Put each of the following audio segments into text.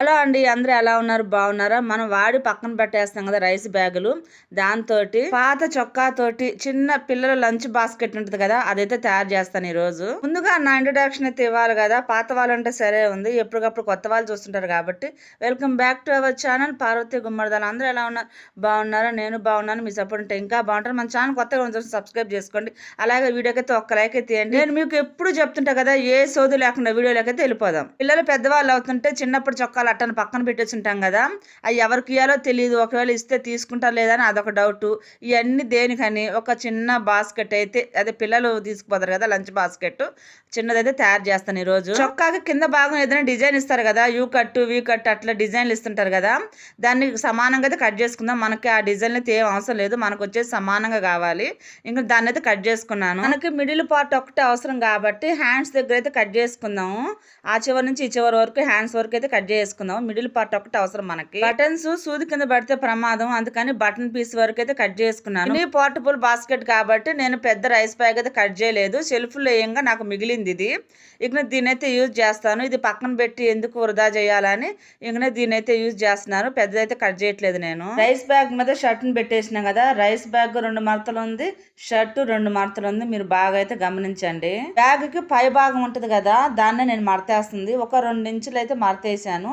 Hello అండి అందరూ ఎలా ఉన్నారు? బాగున్నారా? మనం వాడి పక్కన పెట్టేస్తాం కదా రైస్ బ్యాగులు. దాంతో పాత చొక్కా తోటి చిన్న పిల్లల లంచ్ బాస్కెట్ ఉంటుంది కదా అదైతే తయారు చేస్తాను ఈ రోజు ముందుగా నా ఇంట్రొడక్షన్ అయితే ఇవ్వాలి కదా పాత వాళ్ళంటే సరే ఉంది ఎప్పటికప్పుడు కొత్త వాళ్ళు చూస్తుంటారు కాబట్టి. Welcome back to our channel Parvathi Gummadidalu. అందరూ ఎలా ఉన్నారు బాగున్నారా? నేను బాగున్నాను మీ సపోర్ట్ ఉంటే ఇంకా బాగుంటారు. మన ఛానల్ కొత్తగా ఉంటుంది సబ్స్క్రైబ్ చేసుకోండి. అలాగే వీడియోకైతే అయితే ఒక్క లైక్ అయితే నేను మీకు ఎప్పుడు చెప్తుంటా కదా ఏ సోదు లేకుండా వీడియోలోకి అయితే వెళ్ళిపోదాం. పిల్లలు పెద్దవాళ్ళు అవుతుంటే చిన్నప్పుడు చొక్కాలు అట్టను పక్కన పెట్టేసి ఉంటాం కదా. అవి ఎవరికి ఇవ్వాలో తెలియదు ఒకవేళ ఇస్తే తీసుకుంటారు లేదా అని అదొక డౌట్ ఇవన్నీ దేనికని? ఒక చిన్న బాస్కెట్ అయితే అదే పిల్లలు తీసుకుపోతారు కదా లంచ్ బాస్కెట్ చిన్నదైతే తయారు చేస్తాను ఈ రోజు చొక్కాకి కింద భాగం ఏదైనా డిజైన్ ఇస్తారు కదా. యూ కట్ వీ కట్ అట్లా డిజైన్లు ఇస్తుంటారు కదా. దాన్ని సమానంగా అయితే కట్ చేసుకుందాం. మనకి ఆ డిజైన్లు అయితే ఏం అవసరం లేదు. మనకు వచ్చేసి సమానంగా కావాలి. ఇంకా దాన్ని అయితే కట్ చేసుకున్నాను. మనకి మిడిల్ పార్ట్ ఒకటే అవసరం కాబట్టి హ్యాండ్స్ దగ్గర అయితే కట్ చేసుకుందాము. ఆ చివరి నుంచి ఈ చివరి వరకు హ్యాండ్స్ వరకు అయితే కట్ చేసుకుందాం. మిడిల్ పార్ట్ ఒకటి అవసరం మనకి. బటన్స్ సూది కింద పడితే ప్రమాదం. అందుకని బటన్ పీస్ వరకు అయితే కట్ చేసుకున్నాను. ఇది పోర్టబుల్ బాస్కెట్ కాబట్టి నేను పెద్ద రైస్ బ్యాగ్ అయితే కట్ చేయలేదు. సెల్ఫ్లో ఏంగా నాకు మిగిలింది ఇది. ఇక దీని అయితే యూజ్ చేస్తాను. ఇది పక్కన పెట్టి ఎందుకు వృధా చేయాలని ఇక దీని అయితే యూజ్ చేస్తున్నాను. పెద్దదైతే కట్ చేయట్లేదు నేను. రైస్ బ్యాగ్ మీద షర్ట్ని పెట్టేసిన కదా రైస్ బ్యాగ్ రెండు మడతలు ఉంది షర్ట్ రెండు మడతలు ఉంది. మీరు బాగా అయితే గమనించండి. బ్యాగ్కి పై భాగం ఉంటది కదా దాన్నే నేను మడతేస్తుంది. ఒక రెండు ఇంచులు అయితే మడతేసాను.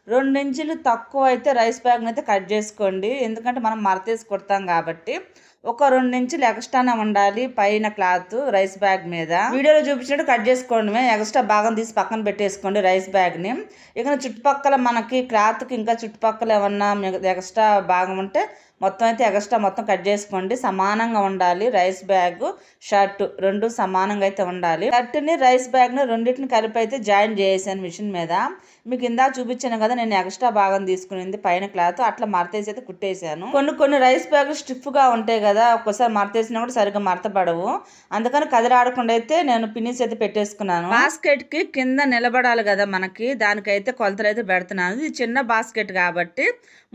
రెండు ఇంచులు తక్కువ అయితే రైస్ బ్యాగ్ని అయితే కట్ చేసుకోండి. ఎందుకంటే మనం మడతేసి కుడతాం కాబట్టి. ఒక రెండు ఇంచులు ఎక్స్ట్రానే ఉండాలి పైన క్లాత్ రైస్ బ్యాగ్ మీద. వీడియోలో చూపించినట్టు కట్ చేసుకోండి ఎక్స్ట్రా భాగం తీసి పక్కన పెట్టేసుకోండి రైస్ బ్యాగ్ని. ఇక చుట్టుపక్కల మనకి క్లాత్కి ఇంకా చుట్టుపక్కల ఏమన్నా ఎక్స్ట్రా భాగం ఉంటే మొత్తం అయితే ఎక్స్ట్రా మొత్తం కట్ చేసుకోండి. సమానంగా ఉండాలి రైస్ బ్యాగ్ షర్ట్ రెండు సమానంగా అయితే ఉండాలి. షర్ట్ని రైస్ బ్యాగ్ని రెండింటిని కలిపి అయితే జాయిన్ చేసాను మిషన్ మీద. మీకు ఇందాక చూపించాను కదా నేను ఎక్స్ట్రా భాగం తీసుకునింది పైన క్లాత్ అట్లా మరతేసి అయితే కుట్టేశాను. కొన్ని కొన్ని రైస్ బ్యాగులు స్టిఫ్గా ఉంటాయి కదా ఒక్కసారి మరతేసినా కూడా సరిగ్గా మరతపడవు. అందుకని కదిలాడకుండా అయితే నేను పిన్నిస్ అయితే పెట్టేసుకున్నాను. బాస్కెట్కి కింద నిలబడాలి కదా మనకి దానికైతే కొలతలు అయితే పెడుతున్నాను. ఇది చిన్న బాస్కెట్ కాబట్టి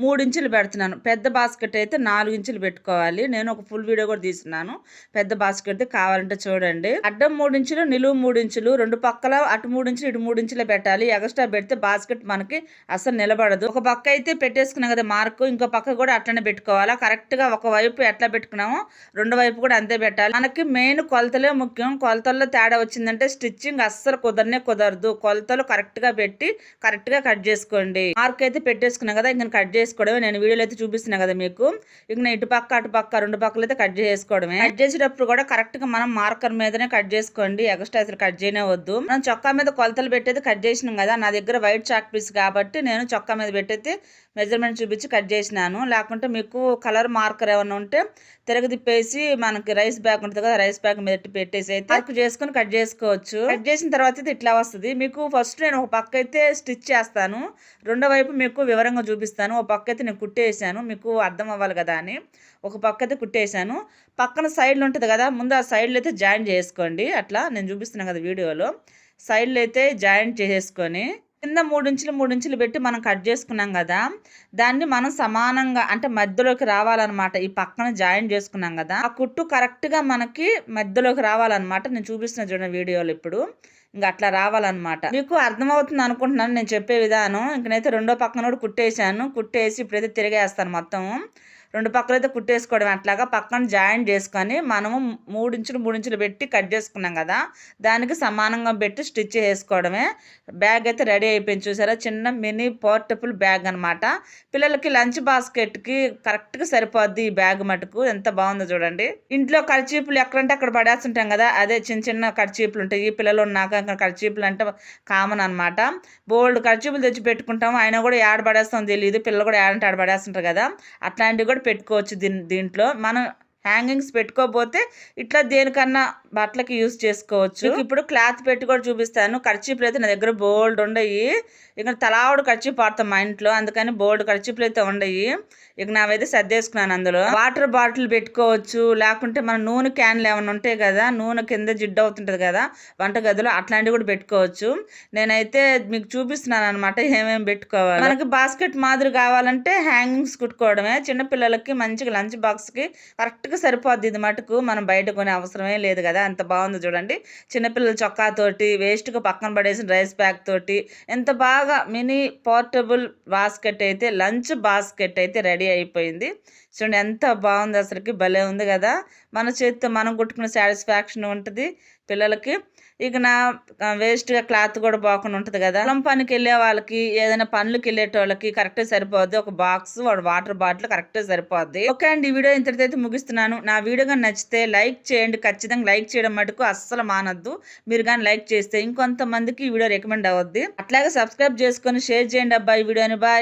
మూడు ఇంచులు పెడుతున్నాను. పెద్ద బాస్కెట్ అయితే నాలుగు ఇంచులు పెట్టుకోవాలి. నేను ఒక ఫుల్ వీడియో కూడా తీసుకున్నాను పెద్ద బాస్కెట్ కావాలంటే చూడండి. అడ్డం మూడు ఇంచులు నిలువు మూడు ఇంచులు రెండు పక్కల అటు మూడు ఇంచులు ఇటు మూడు ఇంచులు పెట్టాలి. ఎక్స్ట్రా పెడితే బాస్కెట్ మనకి అసలు నిలబడదు. ఒక పక్క అయితే పెట్టేసుకున్నాం కదా మార్కు ఇంకో పక్క కూడా అట్లనే పెట్టుకోవాలా? కరెక్ట్గా ఒక వైపు ఎట్లా పెట్టుకున్నామో రెండు వైపు కూడా అంతే పెట్టాలి. మనకి మెయిన్ కొలతలే ముఖ్యం. కొలతల్లో తేడా వచ్చిందంటే స్టిచ్చింగ్ అస్సలు కుదరనే కుదరదు. కొలతలు కరెక్ట్గా పెట్టి కరెక్ట్గా కట్ చేసుకోండి. మార్క్ అయితే పెట్టేసుకున్నాం కదా ఇంకా కట్ చేసుకోవడమే. నేను వీడియోలో అయితే చూపిస్తున్నా కదా మీకు. ఇంక ఇటు పక్క అటు పక్క రెండు పక్కలు అయితే కట్ చేసుకోవడమే. కట్ చేసేటప్పుడు కూడా కరెక్ట్గా మనం మార్కర్ మీదనే కట్ చేసుకోండి. ఎక్స్ట్రా అసలు కట్ చేయనే వద్దు. మనం చొక్కా మీద కొలతలు పెట్టేది కట్ చేసినాం కదా నా దగ్గర వైట్ చాక్ పీస్ కాబట్టి నేను చొక్కా మీద పెట్టేది మెజర్మెంట్ చూపించి కట్ చేసినాను. లేకుంటే మీకు కలర్ మార్కర్ ఏమైనా ఉంటే తిరగ తిప్పేసి మనకి రైస్ బ్యాగ్ ఉంటుంది కదా రైస్ బ్యాగ్ మీద పెట్టేసి అయితే వర్క్ చేసుకుని కట్ చేసుకోవచ్చు. కట్ చేసిన తర్వాత అయితే ఇట్లా వస్తుంది. మీకు ఫస్ట్ నేను ఒక పక్క అయితే స్టిచ్ చేస్తాను. రెండో వైపు మీకు వివరంగా చూపిస్తాను. ఒక పక్క అయితే నేను కుట్టేసాను. మీకు అర్థం అవ్వాలి కదా అని ఒక పక్క అయితే కుట్టేసాను. పక్కన సైడ్లు ఉంటుంది కదా ముందు ఆ సైడ్లో అయితే జాయిన్ చేసుకోండి. అట్లా నేను చూపిస్తున్నాను కదా వీడియోలో. సైడ్లో అయితే జాయింట్ చేసేసుకొని కింద మూడించులు మూడించులు పెట్టి మనం కట్ చేసుకున్నాం కదా దాన్ని మనం సమానంగా అంటే మధ్యలోకి రావాలన్నమాట. ఈ పక్కన జాయిన్ చేసుకున్నాం కదా ఆ కుట్టు కరెక్ట్గా మనకి మధ్యలోకి రావాలన్నమాట. నేను చూపిస్తున్న చూడండి వీడియోలు ఇప్పుడు. ఇంకా అట్లా రావాలన్నమాట. మీకు అర్థమవుతుంది అనుకుంటున్నాను నేను చెప్పే విధానం. ఇంకనైతే రెండో పక్కన కూడా కుట్టేశాను. కుట్టేసి ఇప్పుడైతే తిరిగేస్తాను మొత్తం. రెండు పక్కలు అయితే కుట్టేసుకోవడం అట్లాగా పక్కన జాయిన్ చేసుకొని మనము మూడు ఇంచులు మూడు ఇంచులు పెట్టి కట్ చేసుకున్నాం కదా దానికి సమానంగా పెట్టి స్టిచ్ చేసుకోవడమే. బ్యాగ్ అయితే రెడీ అయిపోయింది చూసారా చిన్న మినీ పోర్టబుల్ బ్యాగ్ అనమాట పిల్లలకి లంచ్ బాస్కెట్కి కరెక్ట్గా సరిపోద్ది ఈ బ్యాగ్ మటుకు ఎంత బాగుందో చూడండి. ఇంట్లో కర్చీపులు ఎక్కడంటే అక్కడ పడేస్తుంటాం కదా అదే చిన్న చిన్న కర్చీపులు ఉంటాయి. పిల్లలు ఉన్నాక ఖర్చీపులు అంటే కామన్ అనమాట బోల్డ్ కర్చీపులు తెచ్చి పెట్టుకుంటాం ఆయన కూడా ఏడ పడేస్తాం తెలియదు పిల్లలు కూడా ఏడంటే ఆడ పడేస్తుంటారు కదా. అట్లాంటివి కూడా పెట్టుకోవచ్చు దీని దీంట్లో. మనం హ్యాంగింగ్స్ పెట్టుకోకపోతే ఇట్లా దేనికన్నా బట్టలకి యూస్ చేసుకోవచ్చు. ఇప్పుడు క్లాత్ పెట్టి కూడా చూపిస్తాను. ఖర్చీపులు అయితే నా దగ్గర బోల్డ్ ఉండయి. ఇక తలావుడు ఖర్చీపు వాడతాం మా ఇంట్లో. అందుకని బోల్డ్ ఖర్చీపులు అయితే ఉండయి. ఇక నావైతే సర్దేసుకున్నాను అందులో. వాటర్ బాటిల్ పెట్టుకోవచ్చు. లేకుంటే మన నూనె క్యాన్లు ఏమైనా ఉంటాయి కదా నూనె కింద జిడ్డు అవుతుంటది కదా వంట గదిలో అట్లాంటివి కూడా పెట్టుకోవచ్చు. నేనైతే మీకు చూపిస్తున్నాను అనమాట ఏమేమి పెట్టుకోవాలి. మనకి బాస్కెట్ మాదిరి కావాలంటే హ్యాంగింగ్స్ కుట్టుకోవడమే. చిన్నపిల్లలకి మంచిగా లంచ్ బాక్స్కి కరెక్ట్ సరిపోద్ది ఇది మటుకు. మనం బయట కొనే అవసరమే లేదు కదా. అంత బాగుంది చూడండి. చిన్నపిల్లల చొక్కా తోటి పక్కన పడేసిన రైస్ బ్యాగ్ తోటి ఎంత బాగా మినీ పోర్టబుల్ బాస్కెట్ అయితే లంచ్ బాస్కెట్ అయితే రెడీ అయిపోయింది. చూడండి ఎంత బాగుంది అసలుకి. భలే ఉంది కదా. మన చేతితో మనం కుట్టుకున్న సాటిస్ఫాక్షన్ ఉంటుంది. పిల్లలకి. ఇక నా వేస్ట్గా క్లాత్ కూడా బాగుండా ఉంటుంది కదా. పొలం పనికి వెళ్ళే వాళ్ళకి ఏదైనా పనులకు వెళ్ళేటోళ్ళకి కరెక్ట్గా సరిపోద్ది. ఒక బాక్స్ వాడు వాటర్ బాటిల్ కరెక్ట్గా సరిపోద్ది. ఓకే అండి ఈ వీడియో ఇంతటితో ముగిస్తున్నాను. నా వీడియో కానీ నచ్చితే లైక్ చేయండి. ఖచ్చితంగా లైక్ చేయడం మటుకు అస్సలు మానద్దు. మీరు కానీ లైక్ చేస్తే ఇంకొంతమందికి ఈ వీడియో రికమెండ్ అవుద్ది. అట్లాగే సబ్స్క్రైబ్ చేసుకొని షేర్ చేయండి. అబ్బాయి ఈ వీడియోని బాయ్.